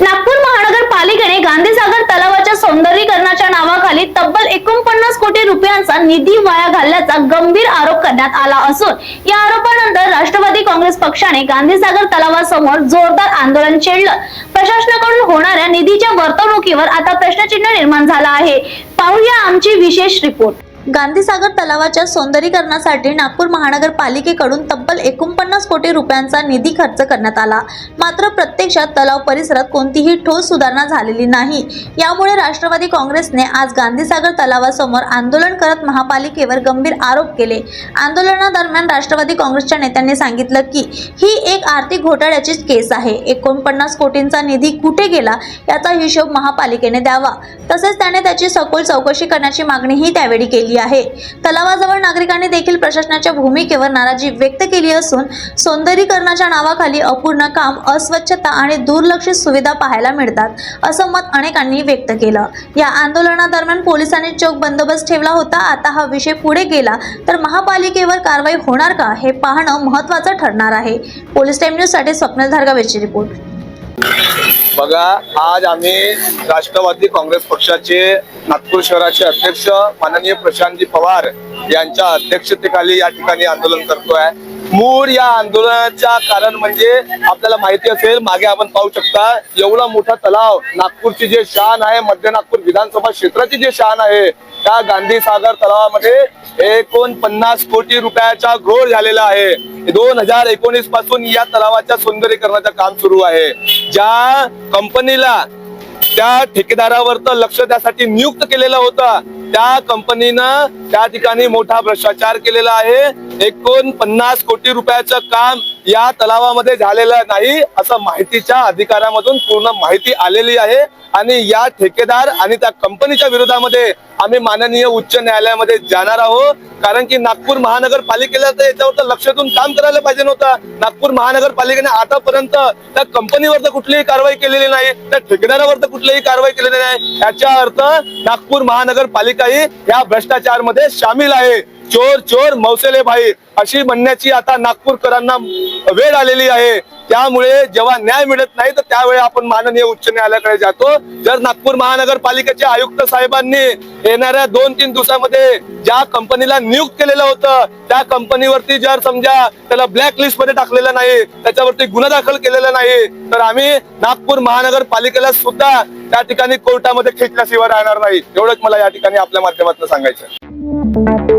नागपूर महानगरपालिकेने गांधीसागर तलावाच्या सौंदर्यीकरणाच्या नावाखाली तब्बल एकोणपन्नास कोटी रुपयांचा निधी वाया घालल्याचा गंभीर आरोप करण्यात आला असून या आरोपानंतर राष्ट्रवादी काँग्रेस पक्षाने गांधीसागर तलावासमोर जोरदार आंदोलन छेडलं. प्रशासनाकडून होणाऱ्या निधीच्या वर्तवणुकीवर आता प्रश्नचिन्ह निर्माण झाला आहे. पाहूया आमची विशेष रिपोर्ट. गांधीसागर तलावाच्या सौंदर्यीकरणासाठी नागपूर महानगरपालिकेकडून तब्बल एकोणपन्नास कोटी रुपयांचा निधी खर्च करण्यात आला. मात्र प्रत्यक्षात तलाव परिसरात कोणतीही ठोस सुधारणा झालेली नाही. यामुळे राष्ट्रवादी काँग्रेसने आज गांधीसागर तलावासमोर आंदोलन करत महापालिकेवर गंभीर आरोप केले. आंदोलनादरम्यान राष्ट्रवादी काँग्रेसच्या नेत्यांनी सांगितलं की ही एक आर्थिक घोटाळ्याचीच केस आहे. एकोणपन्नास कोटींचा निधी कुठे गेला याचा हिशोब महापालिकेने द्यावा. तसेच त्याने त्याची सखोल चौकशी करण्याची मागणीही त्यावेळी केली आहे. तलावाजवळ नागरिकांनी देखील प्रशासनाच्या भूमिकेवर नाराजी व्यक्त केली असून सौंदर्यीकरणाच्या नावाखाली अपूर्ण काम अस्वच्छता आणि दुर्लक्षित सुविधा पाहायला मिळतात असं मत अनेकांनी व्यक्त केलं. या आंदोलनादरम्यान पोलिसांनी चोख बंदोबस्त ठेवला होता. आता हा विषय पुढे गेला तर महापालिकेवर कारवाई होणार का हे पाहणं महत्त्वाचं ठरणार आहे. पोलीस टाइम न्यूजसाठी साठी स्वप्नील धारगावेची रिपोर्ट. बघा आज आम्ही राष्ट्रवादी काँग्रेस पक्षाचे नागपूर शहराचे अध्यक्ष माननीय प्रशांतजी पवार यांच्या अध्यक्षतेखाली या ठिकाणी आंदोलन करतोय. मूळ या आंदोलनाचा कारण म्हणजे आपल्याला माहिती असेल मागे आपण पाहू शकता एवढा मोठा तलाव नागपूरची जे शान आहे मध्य नागपूर विधानसभा क्षेत्राची जे शान आहे त्या गांधी सागर तलावामध्ये एकोणपन्नास कोटी रुपयाचा घोळ झालेला आहे. दोन हजार एकोणीसपासून या तलावाच्या सौंदर्यीकरणाचं काम सुरू आहे. ज्या कंपनीला त्या ठेकेदारावर लक्ष त्यासाठी नियुक्त केलेलं होतं त्या कंपनीनं त्या ठिकाणी मोठा भ्रष्टाचार केलेला आहे. एकोणपन्नास कोटी रुपयाचं काम या तलावामध्ये झालेलं नाही असं माहितीच्या अधिकाऱ्यामधून पूर्ण माहिती आलेली आहे. आणि या ठेकेदार आणि त्या कंपनीच्या विरोधामध्ये आम्ही माननीय उच्च न्यायालयामध्ये जाणार आहोत. कारण की नागपूर महानगरपालिकेला तर याच्यावर तर लक्ष देऊन काम करायला पाहिजे नव्हतं. नागपूर महानगरपालिकेने आतापर्यंत त्या कंपनीवर तर कुठलीही कारवाई केलेली नाही. त्या ठेकेदारावर तर कुठलीही कारवाई केलेली नाही. याचा अर्थ नागपूर महानगरपालिका ही या भ्रष्टाचार मध्ये सामील आहे. चोर चोर मौसेले भाई अशी म्हणण्याची आता नागपूरकरांना वेळ आलेली आहे. त्यामुळे जेव्हा न्याय मिळत नाही तर त्यावेळी आपण माननीय उच्च न्यायालयाकडे जातो. जर नागपूर महानगरपालिकेचे आयुक्त साहेबांनी येणाऱ्या दोन तीन दिवसामध्ये ज्या कंपनीला नियुक्त केलेलं होतं त्या कंपनीवरती जर समजा त्याला ब्लॅक लिस्टमध्ये टाकलेलं नाही त्याच्यावरती गुन्हा दाखल केलेला नाही तर आम्ही नागपूर महानगरपालिकेला सुद्धा त्या ठिकाणी कोर्टामध्ये खेचल्याशिवाय राहणार नाही. एवढंच मला या ठिकाणी आपल्या माध्यमातून सांगायचं आहे.